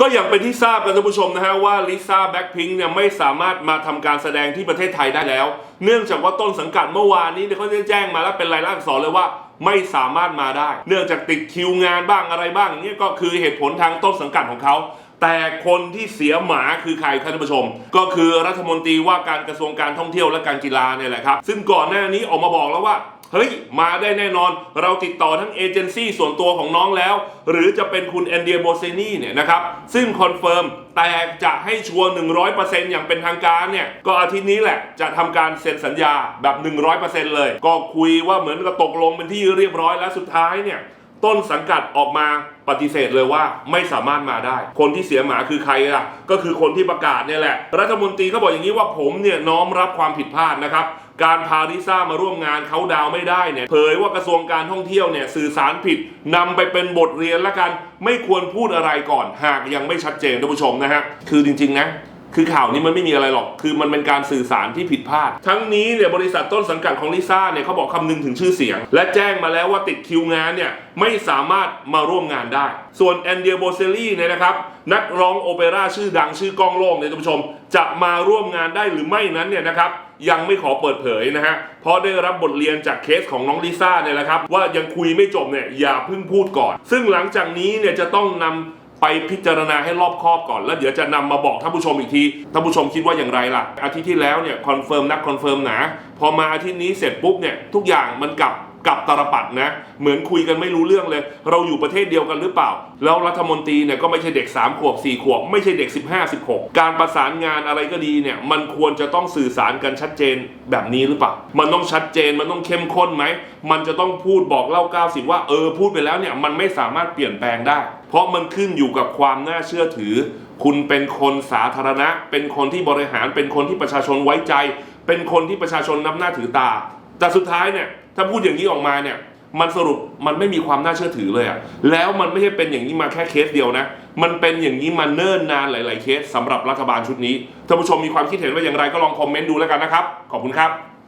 ก็อย่างเป็นที่ทราบกันท่านผู้ชมนะฮะว่าลิซ่าแบ็คพิงค์เนี่ยไม่สามารถมาทำการแสดงที่ประเทศไทยได้แล้ว เนื่องจากว่าต้นสังกัดเมื่อวานนี้เนี่ยเขาแจ้งมาแล้วเป็นรายลักษณ์อักษรเลยว่าไม่สามารถมาได้ เนื่องจากติดคิวงานบ้างอะไรบ้างเนี่ยก็คือเหตุผลทางต้นสังกัดของเขา แต่คนที่เสียหมาคือใครครับท่านผู้ชม ก็คือรัฐมนตรีว่าการกระทรวงการท่องเที่ยวและการกีฬาเนี่ยแหละครับ ซึ่งก่อนหน้านี้ออกมาบอกแล้วว่าเฮ้ย มาได้แน่นอน เราติดต่อทั้งเอเจนซี่ส่วนตัวของน้องแล้ว หรือจะเป็นคุณแอนเดียโบเซนีเนี่ยนะครับ ซึ่งคอนเฟิร์ม แต่จะให้ชัวร์100%อย่างเป็นทางการเนี่ย ก็อาทิตย์นี้แหละ จะทำการเซ็นสัญญาแบบ 100%เลย ก็คุยว่าเหมือนกับตกลงเป็นที่เรียบร้อยแล้วสุดท้ายเนี่ย ต้นสังกัดออกมาปฏิเสธเลยว่าไม่สามารถมาได้ คนที่เสียหมาคือใครล่ะ ก็คือคนที่ประกาศเนี่ยแหละ รัฐมนตรีเขาบอกอย่างนี้ว่าผมเนี่ยน้อมรับความผิดพลาดนะครับ การพาลิซ่ามาร่วมงานเขาดาวไม่ได้เนี่ย เผยว่ากระทรวงการท่องเที่ยวเนี่ยสื่อสารผิดนำไปเป็นบทเรียนละกัน ไม่ควรพูดอะไรก่อน หากยังไม่ชัดเจนท่านผู้ชมนะฮะ คือจริงๆนะ คือข่าวนี้มันไม่มีอะไรหรอก คือมันเป็นการสื่อสารที่ผิดพลาด ทั้งนี้เนี่ยบริษัทต้นสังกัดของลิซ่าเนี่ยเขาบอกคำนึงถึงชื่อเสียง และแจ้งมาแล้วว่าติดคิวงานเนี่ยไม่สามารถมาร่วมงานได้ ส่วนแอนเดียโบเซลลี่เนี่ยนะครับนักร้องโอเปร่าชื่อดังชื่อก้องโล่งเนี่ยท่านผู้ชม จะมาร่วมงานได้หรือไม่นั้นเนี่ยนะครับยังไม่ขอเปิดเผยนะฮะ เพราะได้รับบทเรียนจากเคสของน้องลิซ่าเนี่ยแหละครับ ว่ายังคุยไม่จบเนี่ยอย่าเพิ่งพูดก่อน ซึ่งหลังจากนี้เนี่ยจะต้องนำ ไปพิจารณาให้รอบคอบก่อน แล้วเดี๋ยวจะนำมาบอกท่านผู้ชมอีกทีท่านผู้ชมคิดว่าอย่างไรล่ะอาทิตย์ที่แล้วเนี่ยคอนเฟิร์มนักคอนเฟิร์มหนาพอมาอาทิตย์นี้เสร็จปุ๊บเนี่ยทุกอย่างมันกลับ กับตารปัดนะเหมือนคุยกันไม่รู้เรื่องเลย เราอยู่ประเทศเดียวกันหรือเปล่า แล้วรัฐมนตรีเนี่ยก็ไม่ใช่เด็ก 3 ขวบ 4 ขวบ ไม่ใช่เด็ก 15 16 การประสานงานอะไรก็ดีเนี่ยมันควรจะต้องสื่อสารกันชัดเจนแบบนี้หรือเปล่า มันต้องชัดเจนมันต้องเข้มข้นไหม มันจะต้องพูดบอกเล่า90ว่าเออพูดไปแล้วเนี่ยมันไม่สามารถเปลี่ยนแปลงได้ เพราะมันขึ้นอยู่กับความน่าเชื่อถือ คุณเป็นคนสาธารณะ เป็นคนที่บริหารเป็นคนที่ประชาชนไว้ใจ เป็นคนที่ประชาชนนับหน้าถือตา แต่สุดท้ายเนี่ยถ้าพูดอย่างนี้ออกมาเนี่ยมันสรุปมันไม่มีความน่าเชื่อถือเลยอะแล้วมันไม่ใช่เป็นอย่างนี้มาแค่เคสเดียวนะ มันเป็นอย่างนี้มาเนิ่นนานหลาย ๆ เคสสำหรับรัฐบาลชุดนี้ท่านผู้ชมมีความคิดเห็นว่าอย่างไรก็ลองคอมเมนต์ดูแล้วกันนะครับ ขอบคุณครับ